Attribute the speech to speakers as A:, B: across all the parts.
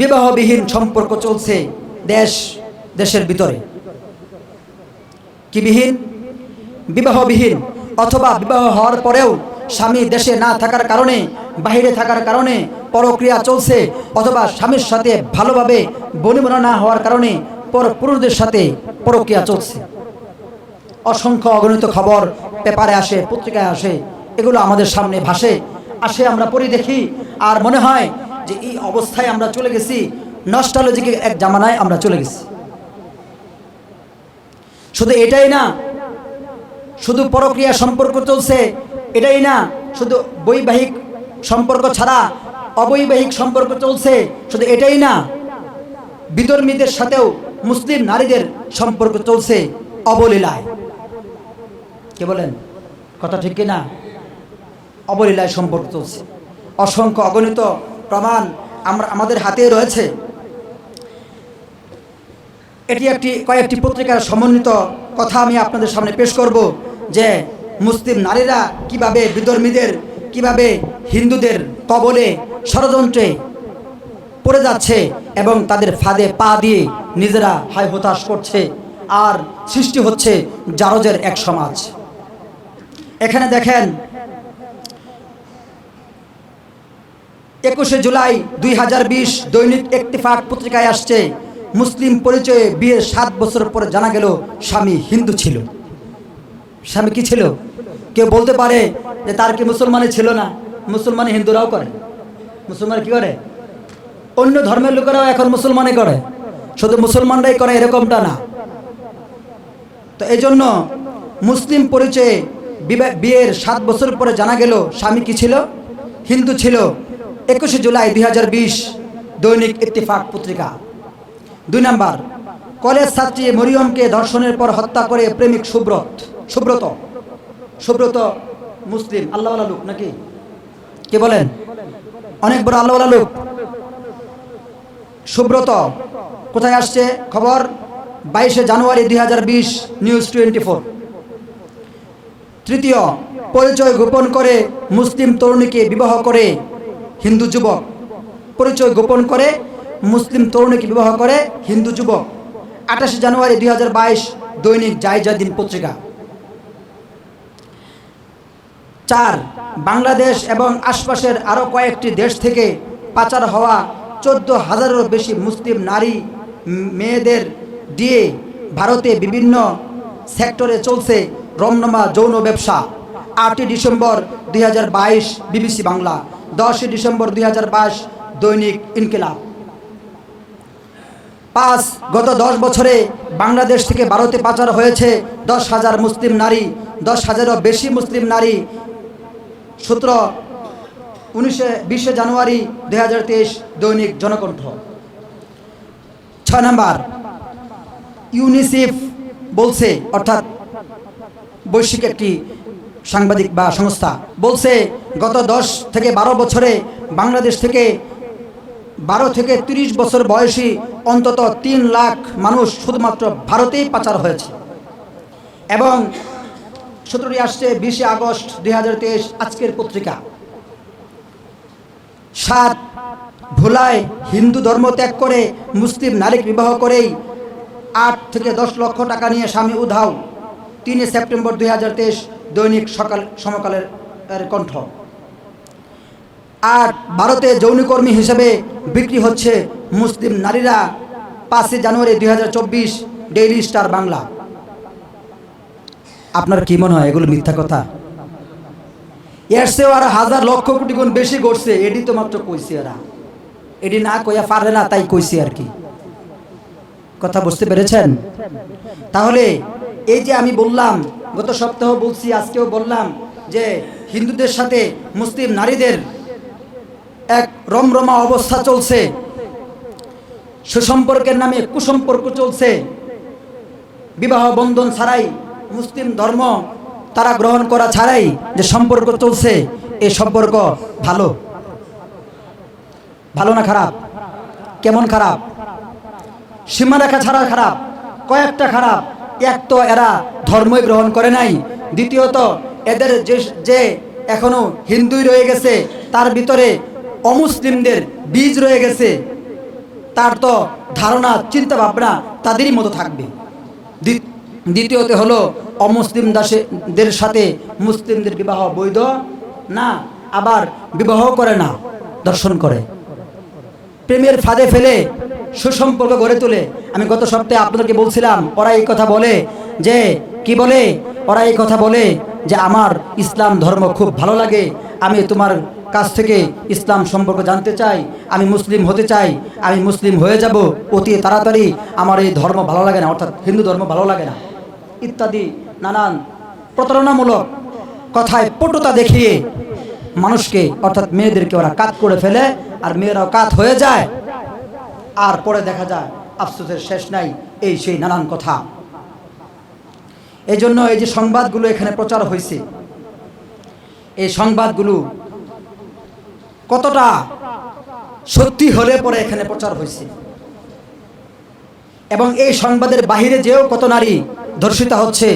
A: বিবাহবিহীন সম্পর্ক চলছে দেশ, দেশের ভিতরে। কি বিহীন? বিবাহবিহীন অথবা বিবাহ হওয়ার পরেও স্বামী দেশে না থাকার কারণে বাইরে থাকার কারণে পরক্রিয়া চলছে অথবা স্বামীর সাথে ভালোভাবে বনিবনা না হওয়ার কারণে পর পুরুষদের সাথে পরক্রিয়া চলছে। অসংখ্য অগণিত খবর পেপারে আসে, পত্রিকায় আসে, এগুলো আমাদের সামনে ভাসে, আসে আমরা পড়ি দেখি, আর মনে হয় যে এই অবস্থায় আমরা চলে গেছি নস্টালজিক এক জামানায় আমরা চলে গেছি। শুধু এটাই না, শুধু পরক্রিয়া সম্পর্ক চলছে, এটাই না, শুধু বৈবাহিক সম্পর্ক ছাড়া অবৈবাহিক সম্পর্ক চলছে, শুধু এটাই না, বিধর্মীদের সাথেও মুসলিম নারীদের সম্পর্ক চলছে অবলীলায়। কে বলেন? কথা ঠিক কি না অবলীলায় সম্পর্ক চলছে। অসংখ্য অগণিত প্রমাণ আমরা, আমাদের হাতে রয়েছে। এটি একটি, কয়েকটি পত্রিকার সমন্বিত কথা আমি আপনাদের সামনে পেশ করব যে মুসলিম নারীরা কীভাবে বিধর্মীদের, কীভাবে হিন্দুদের কবলে ষড়যন্ত্রে পড়ে যাচ্ছে এবং তাদের ফাঁদে পা দিয়ে নিজেরা হায় হতাশ করছে আর সৃষ্টি হচ্ছে জারজের এক সমাজ। এখানে দেখেন একুশে জুলাই দুই হাজার বিশ দৈনিক একটিফাক পত্রিকায় আসছে। মুসলিম পরিচয়ে বিয়ের সাত বছর পরে জানা গেল স্বামী হিন্দু ছিল। স্বামী কি ছিল? কেউ বলতে পারে যে তার কি মুসলমানে ছিল না। মুসলমানে হিন্দুরাও করে। মুসলমান কি করে? অন্য ধর্মের লোকেরাও এখন মুসলমানে করে। শুধু মুসলমানরাই করে এরকমটা না। তো এই জন্য মুসলিম পরিচয়ে বিয়ের সাত বছর পরে জানা গেল স্বামী কি ছিল? হিন্দু ছিল। একুশে জুলাই দুই হাজার বিশ দৈনিক ইত্তেফাক পত্রিকা। দুই নাম্বার, কলেজ ছাত্রী মরিয়মকে ধর্ষণের পর হত্যা করে প্রেমিক সুব্রত। সুব্রত? সুব্রত মুসলিম, আল্লাহওয়ালা লোক নাকি? কে বলেন? অনেক বড় আল্লাহওয়ালা লোক। সুব্রত, কোথায় আসছে? খবর? বাইশে জানুয়ারি দুই হাজার বিশ, নিউজ টোয়েন্টি তৃতীয়, পরিচয় গোপন করে মুসলিম তরুণীকে বিবাহ করে হিন্দু যুবক। পরিচয় গোপন করে মুসলিম তরুণীকে বিবাহ করে হিন্দু যুবক। আঠাশে জানুয়ারি দুই হাজার বাইশ দৈনিক জায়জাদিন পত্রিকা। চার, বাংলাদেশ এবং আশপাশের আরও কয়েকটি দেশ থেকে পাচার হওয়া চোদ্দ হাজারেরও বেশি মুসলিম নারী, মেয়েদের দিয়ে ভারতে বিভিন্ন সেক্টরে চলছে রমনমা যৌন ব্যবসা। আটই ডিসেম্বর দুই হাজার বাইশ বিবিসি বাংলা। দশই ডিসেম্বর দুই হাজার বাইশ দৈনিক ইনকিলাব। পাঁচ, গত দশ বছরে বাংলাদেশ থেকে ভারতে পাচার হয়েছে দশ হাজার মুসলিম নারী, দশ হাজারও বেশি মুসলিম নারী। সূত্র, উনিশে, বিশে জানুয়ারি দুই হাজার তেইশ দৈনিক জনকণ্ঠ। ছয় নম্বর, ইউনিসেফ বলছে, অর্থাৎ বৈশ্বিক একটি সাংবাদিক বা সংস্থা বলছে গত দশ থেকে বারো বছরে বাংলাদেশ থেকে বারো থেকে ৩০ বছর বয়সী অন্তত তিন লাখ মানুষ শুধুমাত্র ভারতেই পাচার হয়েছে। এবং সতেরোই আসছে বিশে আগস্ট দুই হাজার তেইশ আজকের পত্রিকা। সাত ভোলায় হিন্দু ধর্ম ত্যাগ করে মুসলিম নারীকে বিবাহ করেই আট থেকে দশ লক্ষ টাকা নিয়ে স্বামী উধাও। তিনে সেপ্টেম্বর দুই হাজার তেইশ দৈনিক সকাল সমকালের কণ্ঠ। আর ভারতে যৌনকর্মী হিসেবে বিক্রি হচ্ছে মুসলিম নারীরা পাঁচই জানুয়ারি দুই হাজার চব্বিশ ডেইলি স্টার বাংলা। আপনার কি মনে হয় এগুলো মিথ্যা কথা? এর চেয়েও আর হাজার লক্ষ কোটি গুণ বেশি ঘটছে এটি তো মাত্র কইছে এরা। এটি না কইয়া পারে না, তাই কইছে আর কি। কথা বুঝতে পেরেছেন? তাহলে এই যে আমি বললাম, গত সপ্তাহ বলছি, আজকেও বললাম যে হিন্দুদের সাথে মুসলিম নারীদের এক রমরমা অবস্থা চলছে। সুসম্পর্কের নামে কুসম্পর্ক চলছে। বিবাহ বন্ধন ছাড়াই মুসলিম ধর্ম তারা গ্রহণ করা ছাড়াই যে সম্পর্ক চলছে এই সম্পর্ক ভালো? ভালো না খারাপ? কেমন খারাপ? সীমারেখা ছাড়া খারাপ? কয়েকটা খারাপ? এক তো এরা ধর্মই গ্রহণ করে নাই। দ্বিতীয়ত, এদের যে যে এখনও হিন্দুই রয়ে গেছে, তার ভিতরে অমুসলিমদের বীজ রয়ে গেছে। তার তো ধারণা চিন্তা ভাবনা তাদেরই মতো থাকবে। দ্বি- দ্বিতীয়ত হলো অমুসলিম দাসেদের সাথে মুসলিমদের বিবাহ বৈধ না, আবার বিবাহ করে না, দর্শন করে। প্রেমের ফাঁদে ফেলে সুসম্পর্ক গড়ে তোলে। আমি গত সপ্তাহে আপনাদেরকে বলছিলাম, ওরা এই কথা বলে যে, কি বলে? ওরা এই কথা বলে যে, আমার ইসলাম ধর্ম খুব ভালো লাগে, আমি তোমার কাছ থেকে ইসলাম সম্পর্ক জানতে চাই, আমি মুসলিম হতে চাই, আমি মুসলিম হয়ে যাব, অতি তাড়াতাড়ি আমার এই ধর্ম ভালো লাগে না, অর্থাৎ হিন্দু ধর্ম ভালো লাগে না। ইত্যাদি নানান প্রতারণামূলক কথায় পটুতা দেখিয়ে মানুষকে, অর্থাৎ মেয়েদেরকে ওরা কাত করে ফেলে আর মেয়েরাও কাত হয়ে যায়। আর পরে দেখা যায়, আফসোসের শেষ নাই, এই সেই নানান কথা। এই জন্য এই যে সংবাদগুলো এখানে প্রচার হয়েছে এই সংবাদগুলো কতটা? সত্যি হলে পরে এখানে প্রচার হয়েছে। এবং এই সংবাদের বাহিরে যেও কত নারী ধর্ষিতা হচ্ছে,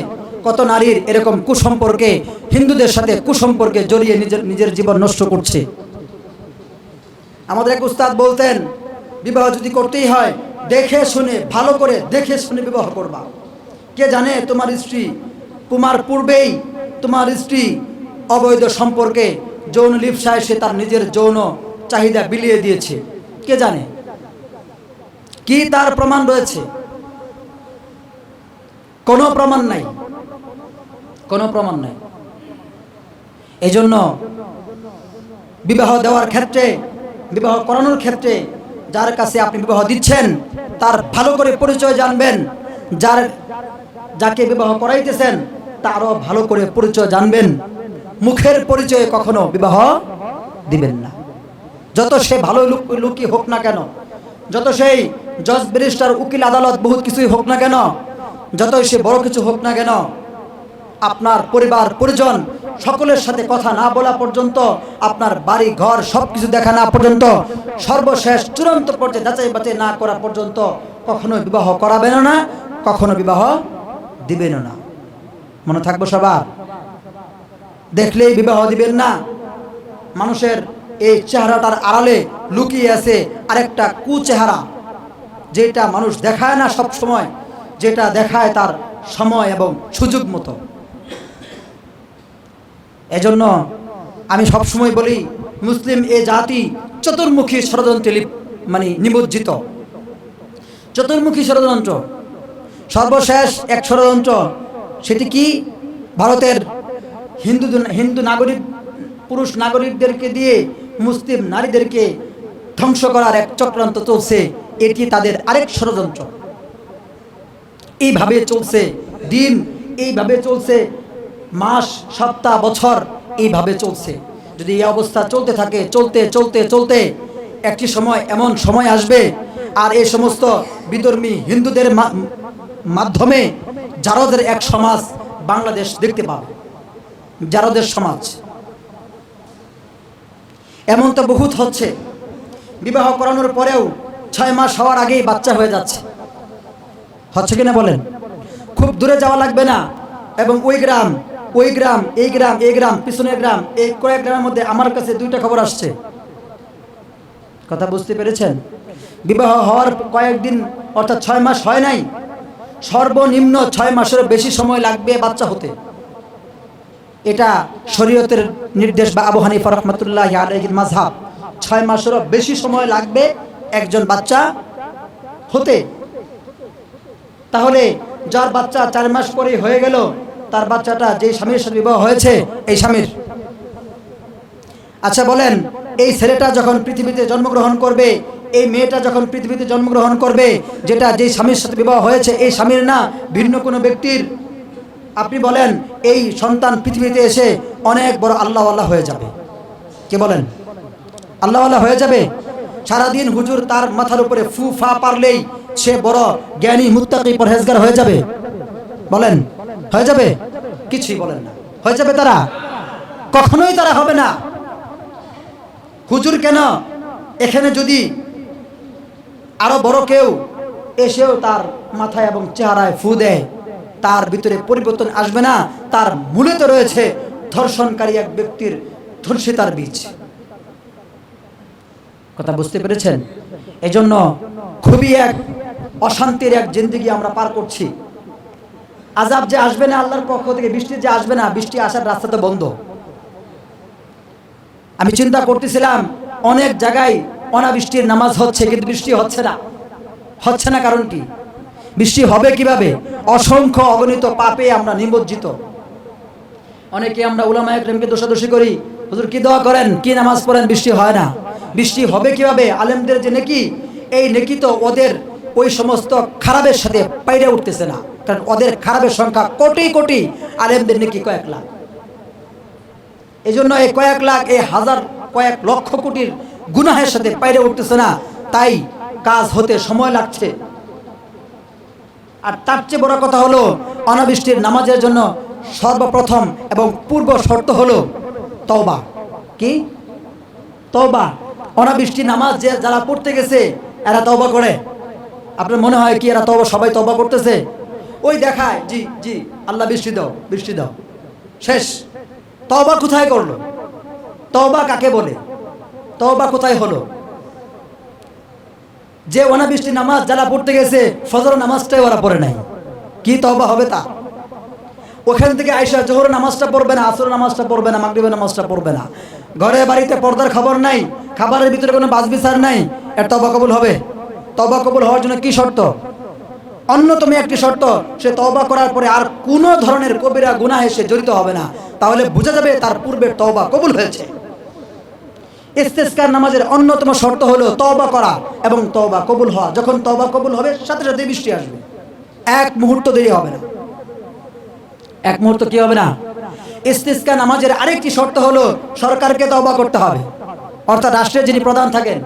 A: কত নারীর এরকম কুসম্পর্কে, হিন্দুদের সাথে কুসম্পর্কে জড়িয়ে নিজের নিজের জীবন নষ্ট করছে। আমাদের এক উস্তাদ বলতেন, বিবাহ যদি করতেই হয়, দেখে শুনে, ভালো করে দেখে শুনে বিবাহ করবা। কে জানে তোমার স্ত্রী, তোমার পূর্বেই তোমার স্ত্রী অবৈধ সম্পর্কে যৌন লিপসায় সে তার নিজের যৌন চাহিদা বিলিয়ে দিয়েছে। কে জানে? কি তার প্রমাণ রয়েছে? কোনো প্রমাণ নাই। কোনো প্রমাণ নাই। এই জন্য বিবাহ দেওয়ার ক্ষেত্রে, বিবাহ করানোর ক্ষেত্রে যার কাছে আপনি বিবাহ দিচ্ছেন, তার ভালো করে পরিচয় জানবেন। যার, যাকে বিবাহ করাইতেছেন, তারও ভালো করে পরিচয় জানবেন। মুখের পরিচয়ে কখনো বিবাহ দিবেন না। যত সে ভালো লুক- হোক না কেন, যত সেই জজ ব্যারিস্টার, উকিল, আদালত বহুত কিছুই হোক না কেন, যতই সে বড় কিছু হোক না কেন, আপনার পরিবার, পরিজন, সকলের সাথে কথা না বলা পর্যন্ত, আপনার বাড়ি, ঘর সব কিছু দেখা না পর্যন্ত, সর্বশেষ চূড়ান্ত পর্যায়ে যাচাই বাছাই না করা পর্যন্ত কখনো বিবাহ করাবেন না, কখনো বিবাহ দিবেন না। মনে থাকব সবার? দেখলেই বিবাহ দিবেন না। মানুষের এই চেহারাটার আড়ালে লুকিয়ে আছে আরেকটা কুচেহারা, যেটা মানুষ দেখায় না সব সময় যেটা দেখায় তার সময় এবং সুযোগ মতো। এজন্য আমি সব সময় বলি, মুসলিম এ জাতি চতুর্মুখী ষড়যন্ত্রে মানে নিমজ্জিত। চতুর্মুখী ষড়যন্ত্র, সর্বশেষ এক ষড়যন্ত্র, সেটি কি? ভারতের হিন্দু হিন্দু নাগরিক, পুরুষ নাগরিকদেরকে দিয়ে মুসলিম নারীদেরকে ধ্বংস করার এক চক্রান্ত চলছে, এটি তাদের আরেক ষড়যন্ত্র। এইভাবে চলছে দিন, এইভাবে চলছে মাস, সপ্তাহ, বছর, এইভাবে চলছে। যদি এই অবস্থা চলতে থাকে, চলতে চলতে চলতে একটি সময় এমন সময় আসবে, আর এই সমস্ত বিধর্মী হিন্দুদের মাধ্যমে জারদের এক সমাজ বাংলাদেশ দেখতে পাবে। জারদের সমাজ। এমন তো বহুত হচ্ছে, বিবাহ করানোর পরেও ছয় মাস হওয়ার আগেই বাচ্চা হয়ে যাচ্ছে। হচ্ছে কিনা বলেন? খুব দূরে যাওয়া লাগবে না, এবং ওই গ্রাম ওই গ্রাম, এই গ্রাম এই গ্রাম পিছনের গ্রাম, এই কয়েক গ্রামের মধ্যে আমার কাছে দুইটা খবর আসছে। কথা বুঝতে পেরেছেন? বিবাহ হওয়ার কয়েকদিন, অর্থাৎ ছয় মাস হয় নাই, সর্বনিম্ন ছয় মাসের বেশি সময় লাগবে বাচ্চা হতে। এটা শরীয়তের নির্দেশ বা আবু হানিফা রহমতুল্লাহ আলহির মাঝহাব ছয় মাসেরও বেশি সময় লাগবে একজন বাচ্চা হতে। তাহলে যার বাচ্চা চার মাস পরে হয়ে গেল, তার বাচ্চাটা যে স্বামীর সাথে বিবাহ হয়েছে, এই স্বামীর। আচ্ছা বলেন, এই ছেলেটা যখন পৃথিবীতে জন্মগ্রহণ করবে, এই মেয়েটা যখন পৃথিবীতে জন্মগ্রহণ করবে, যেটা যে স্বামীর সাথে বিবাহ হয়েছে, এই স্বামীর না ভিন্ন কোনো ব্যক্তির আপনি বলেন, এই সন্তান পৃথিবীতে এসে অনেক বড় আল্লাহ আল্লাহ হয়ে যাবে। কে বলেন? আল্লাহ আল্লাহ হয়ে যাবে? সারাদিন হুজুর তার মাথার উপরে ফু ফা পারলেই সে বড় জ্ঞানী, মুত্তাকি, পরহেজগার হয়ে যাবে। বলেন, হয়ে যাবে? কিছুই বলেন না। হয়ে যাবে তারা? কখনোই তারা হবে না। হুজুর কেন? এখানে যদি আরও বড় কেউ এসেও তার মাথায় এবং চেহারায় ফু দেয় তার ভিতরে পরিবর্তন আসবে না। তার মূলে তো রয়েছে ধর্ষণকারী এক ব্যক্তির ধর্ষিতার বীজ। কথা বুঝতে পেরেছেন? এজন্য খুবই এক অশান্তির এক জিন্দগি আমরা পার করছি। আজাব যে আসবে না আল্লাহর পক্ষ থেকে, বৃষ্টি যে আসবে না, বৃষ্টি আসার রাস্তা তো বন্ধ। আমি চিন্তা করতেছিলাম, অনেক জায়গায় অনাবৃষ্টির নামাজ হচ্ছে, কিন্তু বৃষ্টি হচ্ছে না। হচ্ছে না কারণ কি? বৃষ্টি হবে কীভাবে? অসংখ্য অগণিত পাপে আমরা নিমজ্জিত। অনেকে আমরা উলামা একরমকে দোষাদোষী করি। হুজুর, কি দোয়া করেন? কি নামাজ পড়েন? বৃষ্টি হয় না। বৃষ্টি হবে কীভাবে? আলেমদের যে নেকি, এই নেকি তো ওদের ওই সমস্ত খারাপের সাথে পাইরে উঠতেছে না। কারণ ওদের খারাপের সংখ্যা কোটি কোটি, আলেমদের নেকি কয়েক লাখ। এই জন্য এই কয়েক লাখ, এই হাজার কয়েক লক্ষ কোটির গুনাহের সাথে পাইরে উঠতেছে না। তাই কাজ হতে সময় লাগছে। আর তার চেয়ে বড় কথা হলো, অনাবৃষ্টির নামাজের জন্য সর্বপ্রথম এবং পূর্ব শর্ত হলো তওবা। কি? তওবা। অনাবৃষ্টি নামাজ যে যারা পড়তে গেছে, এরা তওবা করে। আপনার মনে হয় কি এরা তবা সবাই তওবা করতেছে? ওই দেখায়, জি জি, আল্লাহ বৃষ্টি দাও বৃষ্টি দাও। শেষ। তওবা কোথায় করল? তওবা কাকে বলে? তওবা কোথায় হলো? যে অনাবৃষ্টি নামাজ যারা পড়তে গেছে, ফজর নামাজটাই ওরা পড়ে নাই। কি তওবা হবে তা? ওখান থেকে আইসা জোহর নামাজটা পড়বে না আসর নামাজটা পড়বে না, মাগরিবের নামাজটা পড়বে না। ঘরে, বাড়িতে পর্দার খবর নাই, খাবারের ভিতরে কোনো বাজ বিচার নাই, এর তবা কবুল হবে? তবা কবুল হওয়ার জন্য কি শর্ত? অন্যতম একটি শর্ত, সে তওবা করার পরে আর কোনো ধরনের কবিরা, গুনাহ এসে জড়িত হবে না। তাহলে বোঝা যাবে তার পূর্বের তওবা কবুল হয়েছে। ইস্তেস্কার নামাজের অন্যতম শর্ত হলো তওবা করা এবং তওবা কবুল হওয়া। যখন তওবা কবুল হবে, সাথে সাথে বৃষ্টি আসবে। এক মুহূর্ত দেরি হবে না। এক মুহূর্ত কি হবে না? ইস্তিস্কা নামাজের আরেকটি শর্ত হলো সরকারকে তওবা করতে হবে। অর্থাৎ রাষ্ট্রের যিনি প্রধান থাকেন।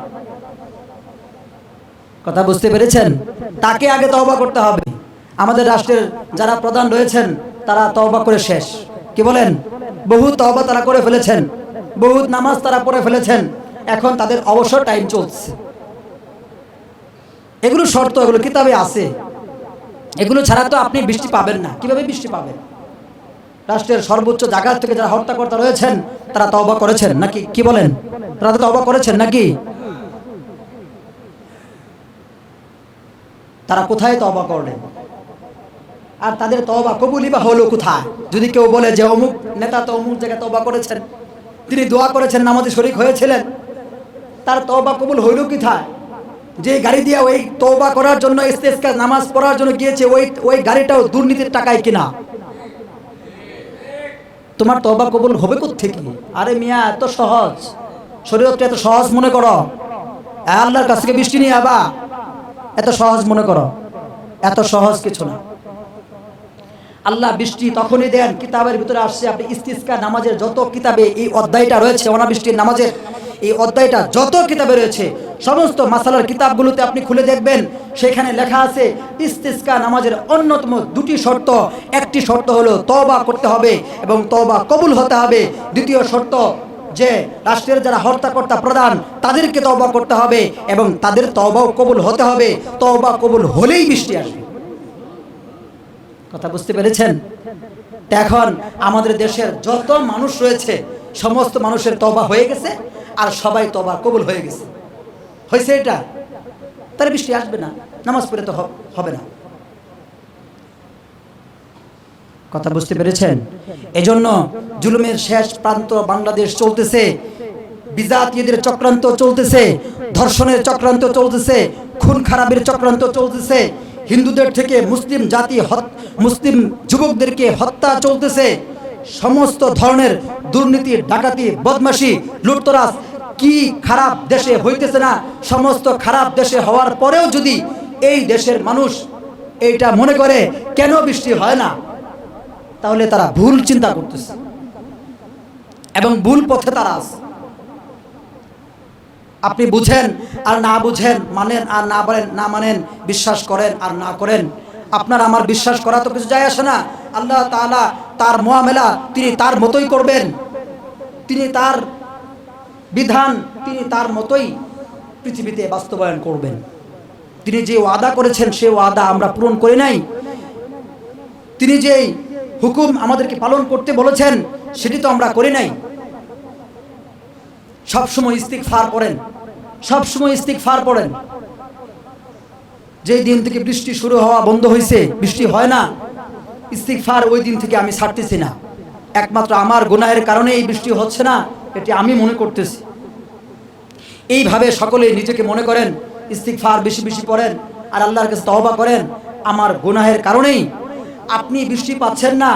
A: কথা বুঝতে পেরেছেন? তাকে আগে তওবা করতে হবে। আমাদের রাষ্ট্রের যারা প্রধান রয়েছেন, তারা তওবা করে শেষ। কি বলেন? বহু তওবা তারা করে ফেলেছেন। বহুত নামাজ তারা পড়ে ফেলেছেন। এখন তাদের অবসর টাইম চলছে। এগুলো শর্ত, এগুলো কিতাবে আছে। এগুলো ছাড়া তো আপনি বৃষ্টি পাবেন না। কীভাবে বৃষ্টি পাবেন? রাষ্ট্রের সর্বোচ্চ জায়গা থেকে যারা হত্যাকর্তা রয়েছেন, তারা তওবা করেছেন নাকি? কি বলেন? তারা তো তওবা করেছেন নাকি? তারা কোথায় তওবা করলেন? আর তাদের তওবা কবুলই বা হলো কোথায়? যদি কেউ বলে যে অমুক নেতা তো অমুক জায়গায় তবা করেছেন তিনি দোয়া করেছেন, নামাজে শরিক হয়েছিলেন। তার তওবা কবুল হইল কোথায়? যে গাড়ি দিয়ে ওই তওবা করার জন্য নামাজ পড়ার জন্য গিয়েছে, ওই ওই গাড়িটাও দুর্নীতির টাকায় কিনা? তোমার তবা কবুল হবে থেকে আরে মিয়া, এত সহজ। শরীরটা এত সহজ মনে করো। আল্লাহর কাছ থেকে বৃষ্টি নিয়ে আবা। এত সহজ মনে করো। এত সহজ কিছু না। আল্লাহ বৃষ্টি তখনই দেন, কিতাবের ভিতরে আসছে, আপনি ইস্তিস্কা নামাজের যত কিতাবে এই অধ্যায়টা রয়েছে, অনাবৃষ্টির নামাজের এই অধ্যায়টা যত কিতাবে রয়েছে, সমস্ত মাসালার কিতাবগুলোতে আপনি খুলে দেখবেন, সেখানে লেখা আছে ইস্তিস্কা নামাজের অন্যতম দুটি শর্ত। একটি শর্ত হলো তওবা করতে হবে এবং তওবা কবুল হতে হবে। দ্বিতীয় শর্ত যে রাষ্ট্রের যারা হর্তাকর্তা প্রধান, তাদেরকে তওবা করতে হবে এবং তাদের তওবাও কবুল হতে হবে। তওবা কবুল হলেই বৃষ্টি আসবে। কথা বুঝতে পেরেছেন? এখন আমাদের দেশের যত মানুষ রয়েছে, সমস্ত মানুষের তবা হয়ে গেছে আর সবাই তবা কবুল হয়ে গেছে। হয়েছে এটা? তার বৃষ্টি আসবে না, নামাজ পড়ে তো হবে না। কথা বুঝতে পেরেছেন? এজন্য জুলুমের শেষ প্রান্ত বাংলাদেশ চলতেছে, বিজাতীয়দের চক্রান্ত চলতেছে, ধর্ষণের চক্রান্ত চলতেছে, খুন খারাপের চক্রান্ত চলতেছে হিন্দুদের থেকে মুসলিম জাতি মুসলিম যুবকদেরকে হত্যা চলতেছে। সমস্ত ধরনের দুর্নীতি, ডাকাতি, বদমাশি, লুটতরাজ কি খারাপ দেশে হইতেছে না? সমস্ত খারাপ দেশে হওয়ার পরেও যদি এই দেশের মানুষ এইটা মনে করে, কেন বৃষ্টি হয় না? তাহলে তারা ভুল চিন্তা করতেছে। এবং ভুল পথে তারা আছে। আপনি বুঝেন আর না বুঝেন, মানেন আর না বলেন, না মানেন, বিশ্বাস করেন আর না করেন। আপনার আমার বিশ্বাস করা তো কিছু যায় আসে না। আল্লাহ তাআলা তার মোয়ামেলা তিনি তার মতোই করবেন। তিনি তার বিধান তিনি তার মতোই পৃথিবীতে বাস্তবায়ন করবেন। তিনি যে ওয়াদা করেছেন সে ওয়াদা আমরা পূরণ করি নাই। তিনি যে হুকুম আমাদেরকে পালন করতে বলেছেন, সেটি তো আমরা করি নাই। সবসময় ইস্তিক ফার করেন সবসময় ইস্তিক ফার করেন যেই দিন থেকে বৃষ্টি শুরু হওয়া বন্ধ হয়েছে বৃষ্টি হয় না ইস্তিক ফার ওই দিন থেকে আমি ছাড়তেছি না। একমাত্র আমার গুনাহের কারণে এই বৃষ্টি হচ্ছে না, এটি আমি মনে করতেছি। এইভাবে সকলে নিজেকে মনে করেন ইস্তিক ফার বেশি বেশি পড়েন, আর আল্লাহর কাছে তহবা করেন, আমার গুনাহের কারণেই। আপনি বৃষ্টি পাচ্ছেন না,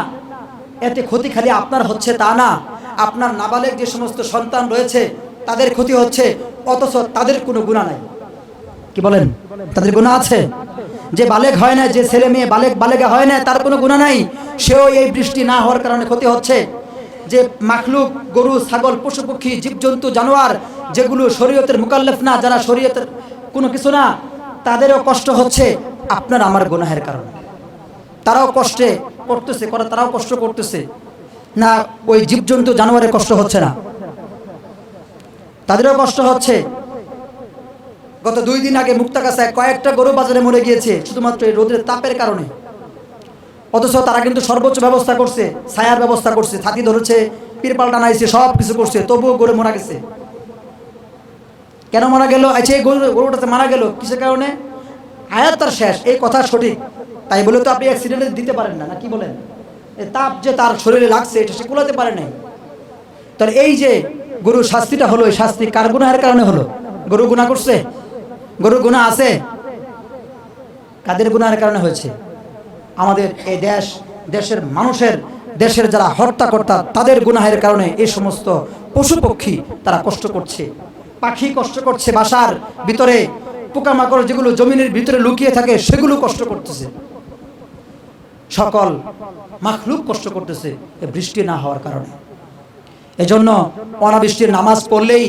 A: এতে ক্ষতি খালি আপনার হচ্ছে তা না। আপনার নাবালেক যে সমস্ত সন্তান রয়েছে তাদের ক্ষতি হচ্ছে, অথচ তাদের কোনো গুণা নাই। কি বলেন? তাদের গুণা আছে? যে বালেক হয় না, যে ছেলে মেয়ে বালেক বালেগা হয় না, তার কোনো গুণা নাই। সেও এই বৃষ্টি না হওয়ার কারণে ক্ষতি হচ্ছে। যে মাখলুক, গরু, ছাগল, পশু, পক্ষী, জীবজন্তু, জানোয়ার, যেগুলো শরীয়তের মুকাল্লেফ না, যারা শরীয়তের কোনো কিছু না, তাদেরও কষ্ট হচ্ছে। আপনার আমার গুনাহের কারণে। তারাও কষ্টে করতেছে করে তারাও কষ্ট করতেছে। না, ওই জীবজন্তু জানোয়ারের কষ্ট হচ্ছে না। তাদেরও কষ্ট হচ্ছে। গত দুই দিন আগে মুক্তাগাছায় কয়েকটা গরু বাজারে মরে গিয়েছে, শুধুমাত্র এই রোদের তাপের কারণে। অথচ তারা কিন্তু সর্বোচ্চ ব্যবস্থা করছে, ছায়ার ব্যবস্থা করছে, ছাতি ধরেছে পিরপাল টানাইছে সব কিছু করছে, তবুও গরু মারা গেছে। কেন মারা গেল? আচ্ছা এই গরু গরুটাতে মারা গেল, কিসের কারণে? আয়াত তার শেষ, এই কথা সঠিক। তাই বলে তো আপনি অ্যাক্সিডেন্টে দিতে পারেন না না কি বলেন? তাপ যে তার শরীরে লাগছে, এটা সে কুলাতে পারে নাই। তাহলে এই যে গরুর শাস্তিটা হলো শাস্তি কার গুনাহের কারণে হলো? গরু গুণা করছে? গরু গুণা আছে? কাদের গুনাহের কারণে হয়েছে? আমাদের এই দেশ, দেশের মানুষের, দেশের যারা হর্তাকর্তা তাদের গুনাহের কারণে এই সমস্ত পশু পক্ষী তারা কষ্ট করছে। পাখি কষ্ট করছে বাসার ভিতরে, পোকামাকড় যেগুলো জমিনের ভিতরে লুকিয়ে থাকে, সেগুলো কষ্ট করতেছে। সকল মাখলুক কষ্ট করতেছে বৃষ্টি না হওয়ার কারণে। এজন্য অনাবৃষ্টির নামাজ পড়লেই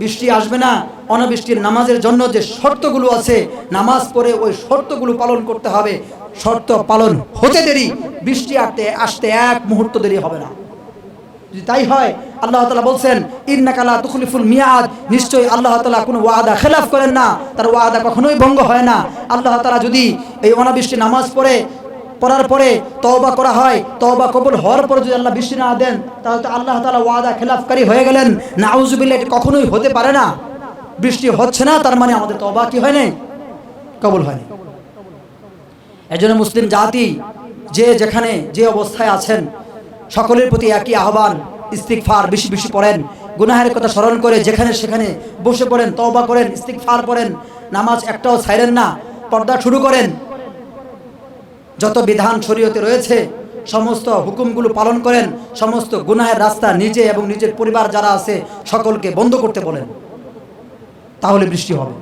A: বৃষ্টি আসবে না। অনাবৃষ্টির নামাজের জন্য যে শর্তগুলো আছে, নামাজ পড়ে ওই শর্তগুলো পালন করতে হবে। শর্ত পালন হতে দেরি, বৃষ্টি আসতে আসতে এক মুহূর্ত দেরি হবে না। তাই হয়, আল্লাহ তালা বলছেন ইন্নাকালা তুখলিফুল মিয়াদ নিশ্চয়ই আল্লাহ তালা কোনো ওয়াদা খেলাফ করেন না। তার ওয়াদা কখনোই ভঙ্গ হয় না। আল্লাহ তালা যদি এই অনাবৃষ্টি নামাজ পড়ে পড়ার পরে তওবা করা হয়, তওবা কবুল হওয়ার পরে যদি আল্লাহ বৃষ্টি না দেন, তাহলে তো আল্লাহ তালা ওয়াদা খেলাফকারী হয়ে গেলেন। নাউজুবিল্লা এটি কখনোই হতে পারে না। বৃষ্টি হচ্ছে না, তার মানে আমাদের তওবা কি হয়নি কবুল হয়নি এজন্য মুসলিম জাতি, যে যেখানে, যে অবস্থায় আছেন, সকলের প্রতি একই আহ্বান ইস্তিকফার বেশি বেশি পড়েন। গুনাহের কথা স্মরণ করে যেখানে সেখানে বসে পড়েন, তওবা করেন ইস্তিকফার পড়েন। নামাজ একটাও ছাইরেন না, পর্দা শুরু করেন। যত বিধান শরীয়তে রয়েছে, সমস্ত হুকুমগুলো পালন করেন, সমস্ত গুনাহের রাস্তা নিজে এবং নিজের পরিবার যারা আছে, সকলকে বন্ধ করতে বলেন। তাহলে বৃষ্টি হবে।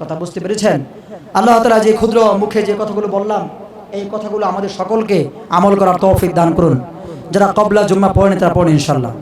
A: কথা বুঝতে পেরেছেন? আল্লাহ তালা যে ক্ষুদ্র মুখে যে কথাগুলো বললাম, এই কথাগুলো আমাদের সকলকে আমল করার তৌফিক দান করুন। যারা কবলা জুম্মা পড়েন তারা পড়েন ইনশাল্লাহ